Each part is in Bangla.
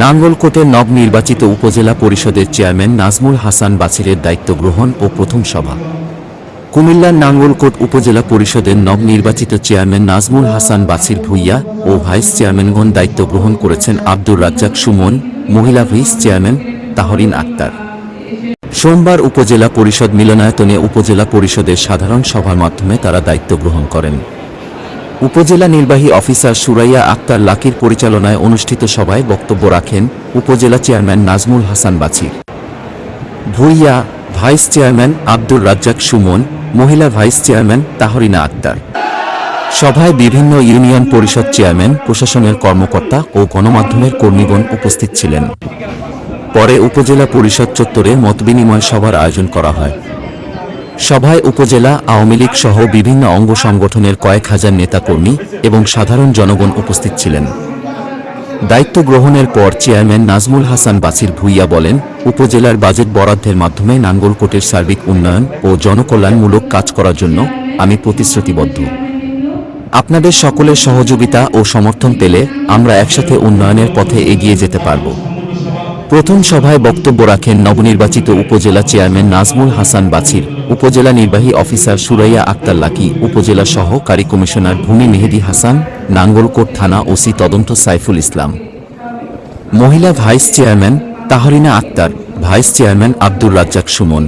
নাঙ্গলকোটের নবনির্বাচিত উপজেলা পরিষদের চেয়ারম্যান নাজমুল হাসান বাছিরের দায়িত্ব গ্রহণ ও প্রথম সভা। কুমিল্লার নাঙ্গলকোট উপজেলা পরিষদের নবনির্বাচিত চেয়ারম্যান নাজমুল হাসান বাছির ভুইয়া ও ভাইস চেয়ারম্যানগণ দায়িত্ব গ্রহণ করেছেন আব্দুর রাজ্জাক সুমন, মহিলা ভাইস চেয়ারম্যান তাহরিন আক্তার। সোমবার উপজেলা পরিষদ মিলনায়তনে উপজেলা পরিষদের সাধারণ সভার মাধ্যমে তারা দায়িত্ব গ্রহণ করেন। উপজেলা নির্বাহী অফিসার সুরাইয়া আক্তার লাকির পরিচালনায় অনুষ্ঠিত সভায় বক্তব্য রাখেন উপজেলা chairman Nazmul Hasan Bachhir. Bhuiyan vice chairman Abdur Razzak Sumon, মহিলা ভাইস চেয়ারম্যান তাহরিনা আক্তার। সভায় বিভিন্ন ইউনিয়ন পরিষদ চেয়ারম্যান, প্রশাসনের কর্মকর্তা ও গণমাধ্যমের কর্মীগণ উপস্থিত ছিলেন। পরে উপজেলা পরিষদ চত্বরে মতবিনিময় সভার আয়োজন করা হয়। সভায় উপজেলা আওয়ামী লীগ সহ বিভিন্ন অঙ্গ সংগঠনের কয়েক হাজার নেতাকর্মী এবং সাধারণ জনগণ উপস্থিত ছিলেন। দায়িত্ব গ্রহণের পর চেয়ারম্যান নাজমুল হাসান বাসির ভুইয়া বলেন, উপজেলার বাজেট বরাদ্দের মাধ্যমে নাঙ্গলকোটের সার্বিক উন্নয়ন ও জনকল্যাণমূলক কাজ করার জন্য আমি প্রতিশ্রুতিবদ্ধ। আপনাদের সকলের সহযোগিতা ও সমর্থন পেলে আমরা একসাথে উন্নয়নের পথে এগিয়ে যেতে পারব। প্রথম সভায় বক্তব্য রাখেন নবনির্বাচিত উপজেলা চেয়ারম্যান নাজমুল হাসান বাছির, উপজেলা নির্বাহী অফিসার সুরাইয়া আক্তার লাকি, উপজেলা সহকারী কমিশনার ভূমি মেহেদি হাসান, নাঙ্গলকোট থানা ওসি তদন্ত সাইফুল ইসলাম। মহিলা vice chairman Tahrina Akter, vice chairman Abdur Razzak Sumon.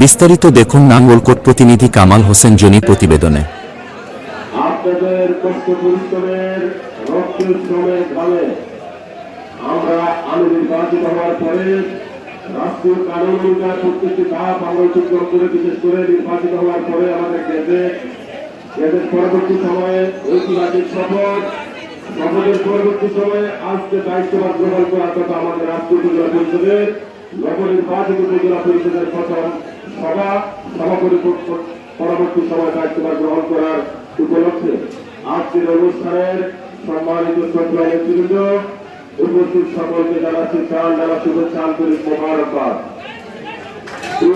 বিস্তারিত দেখুন নাঙ্গলকোট প্রতিনিধি কামাল হোসেন জনি প্রতিবেদনে। আপনাদের কষ্ট পরিশ্রমের রক্তের শ্রমের আমরা আমি নির্বাচিত হওয়ার পরে রাষ্ট্রীয় কানুন অনুযায়ী প্রত্যেকটি ধাপ আমরা অতিক্রম করে বিশেষ করে নির্বাচিত হওয়ার পরে আমাদের দেশে এদের পরবর্তী সময়ে ঐতিহাসিক শপথ, শপথের পরবর্তী সময়ে আজকে দায়িত্বভার গ্রহণ করার কথা আমাদের রাষ্ট্রীয় উপজেলা পরিষদের, নবনির্বাচিত উপজেলা পরিষদের প্রথম সভা সভা পরিপক্ষ- পরবর্তী সময় দায়িত্বভার গ্রহণ করার উপলক্ষে আজকের অনুষ্ঠানের সম্মানিত শ্রদ্ধা নেতৃবৃন্দ উপস্থিত সকলকে জানাচ্ছি চাল যারা শুভেচ্ছা আন্তরিক মোবারকবাদ।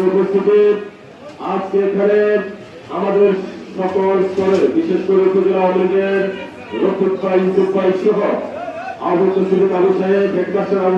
উপস্থিতি, আজকে এখানে আমাদের সকল স্তরে, বিশেষ করে উপজেলা আওয়ামী লীগের রক্ষক ভাই, ইউসুফ সহ আহত শুধু আবু সাহেব